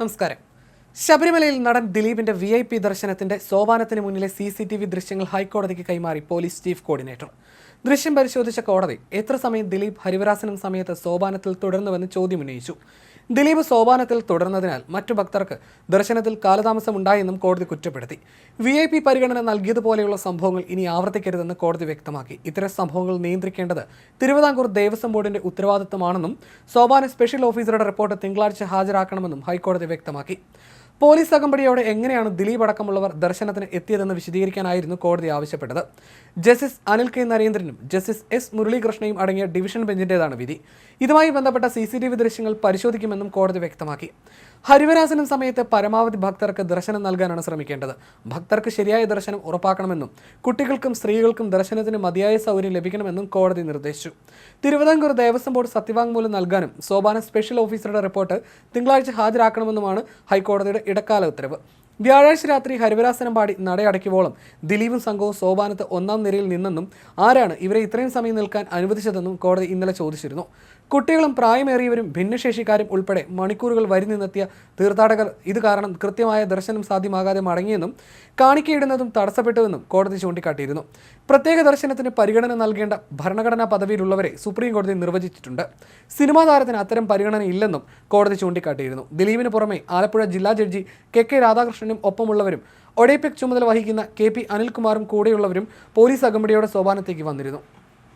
നമസ്കാരം. ശബരിമലയിൽ നടൻ ദിലീപിന്റെ വി ഐ പി ദർശനത്തിന്റെ സോപാനത്തിന് മുന്നിലെ സി സി ടി വി ദൃശ്യങ്ങൾ ഹൈക്കോടതിക്ക് കൈമാറി പോലീസ് ചീഫ് കോർഡിനേറ്റർ. ദൃശ്യം പരിശോധിച്ച കോടതി എത്ര സമയം ദിലീപ് ഹരിവരാസനം സമയത്ത് സോപാനത്തിൽ തുടർന്നുവെന്ന് ചോദ്യമുന്നയിച്ചു ദിലീപ് സോപാനത്തിൽ തുടർന്നതിനാൽ മറ്റു ഭക്തർക്ക് ദർശനത്തിൽ കാലതാമസമുണ്ടായെന്നും കോടതി കുറ്റപ്പെടുത്തി. വി ഐ പി പരിഗണന നൽകിയതുപോലെയുള്ള സംഭവങ്ങൾ ഇനി ആവർത്തിക്കരുതെന്ന് കോടതി വ്യക്തമാക്കി. ഇത്തരം സംഭവങ്ങൾ നിയന്ത്രിക്കേണ്ടത് തിരുവിതാംകൂർ ദേവസ്വം ബോർഡിന്റെ ഉത്തരവാദിത്തമാണെന്നും സോപാന സ്പെഷ്യൽ ഓഫീസറുടെ റിപ്പോർട്ട് തിങ്കളാഴ്ച ഹാജരാക്കണമെന്നും ഹൈക്കോടതി വ്യക്തമാക്കി. പോലീസ് അകമ്പടിയോടെ എങ്ങനെയാണ് ദിലീപ് അടക്കമുള്ളവർ ദർശനത്തിന് എത്തിയതെന്ന് വിശദീകരിക്കാനായിരുന്നു കോടതി ആവശ്യപ്പെട്ടത്. ജസ്റ്റിസ് അനിൽ കെ നരേന്ദ്രനും ജസ്റ്റിസ് എസ് മുരളീകൃഷ്ണയും അടങ്ങിയ ഡിവിഷൻ ബെഞ്ചിന്റേതാണ് വിധി. ഇതുമായി ബന്ധപ്പെട്ട സി ദൃശ്യങ്ങൾ പരിശോധിക്കുമെന്നും കോടതി വ്യക്തമാക്കി. ഹരിവരാസനം സമയത്ത് പരമാവധി ഭക്തർക്ക് ദർശനം നൽകാനാണ് ശ്രമിക്കേണ്ടത്. ഭക്തർക്ക് ശരിയായ ദർശനം ഉറപ്പാക്കണമെന്നും കുട്ടികൾക്കും സ്ത്രീകൾക്കും ദർശനത്തിന് മതിയായ സൗകര്യം ലഭിക്കണമെന്നും കോടതി നിർദ്ദേശിച്ചു. തിരുവിതാംകൂർ ദേവസ്വം ബോർഡ് സത്യവാങ്മൂലം നൽകാനും സോപാന സ്പെഷ്യൽ ഓഫീസറുടെ റിപ്പോർട്ട് തിങ്കളാഴ്ച ഹാജരാക്കണമെന്നുമാണ് ഹൈക്കോടതിയുടെ ഇടക്കാല ഉത്തരവ്. വ്യാഴാഴ്ച രാത്രി ഹരിവരാസനം പാടി നടയടയ്ക്കുവോളം ദിലീപും സംഘവും സോപാനത്ത് ഒന്നാം നിരയിൽ നിന്നെന്നും ആരാണ് ഇവരെ ഇത്രയും സമയം നിൽക്കാൻ അനുവദിച്ചതെന്നും കോടതി ഇന്നലെ ചോദിച്ചിരുന്നു. കുട്ടികളും പ്രായമേറിയവരും ഭിന്നശേഷിക്കാരും ഉൾപ്പെടെ മണിക്കൂറുകൾ വരി നിന്നെത്തിയ തീർത്ഥാടകർ ഇത് കാരണം കൃത്യമായ ദർശനം സാധ്യമാകാതെ മടങ്ങിയെന്നും കാണിക്കയിടുന്നതും തടസ്സപ്പെട്ടുവെന്നും കോടതി ചൂണ്ടിക്കാട്ടിയിരുന്നു. പ്രത്യേക ദർശനത്തിന് പരിഗണന നൽകേണ്ട ഭരണഘടനാ പദവിയിലുള്ളവരെ സുപ്രീം കോടതി നിർവചിച്ചിട്ടുണ്ട്. സിനിമാ താരത്തിന് അത്തരം പരിഗണന ഇല്ലെന്നും കോടതി ചൂണ്ടിക്കാട്ടിയിരുന്നു. ദിലീപിന് പുറമെ ആലപ്പുഴ ജില്ലാ ജഡ്ജി കെ കെ രാധാകൃഷ്ണനും ഒപ്പമുള്ളവരും. ഒഡേപെക് ചുമതല വഹിക്കുന്ന കെ പി അനിൽകുമാറും കൂടെയുള്ളവരും പോലീസ് അകമ്പടിയോടെ സോപാനത്തേക്ക് വന്നിരുന്നു.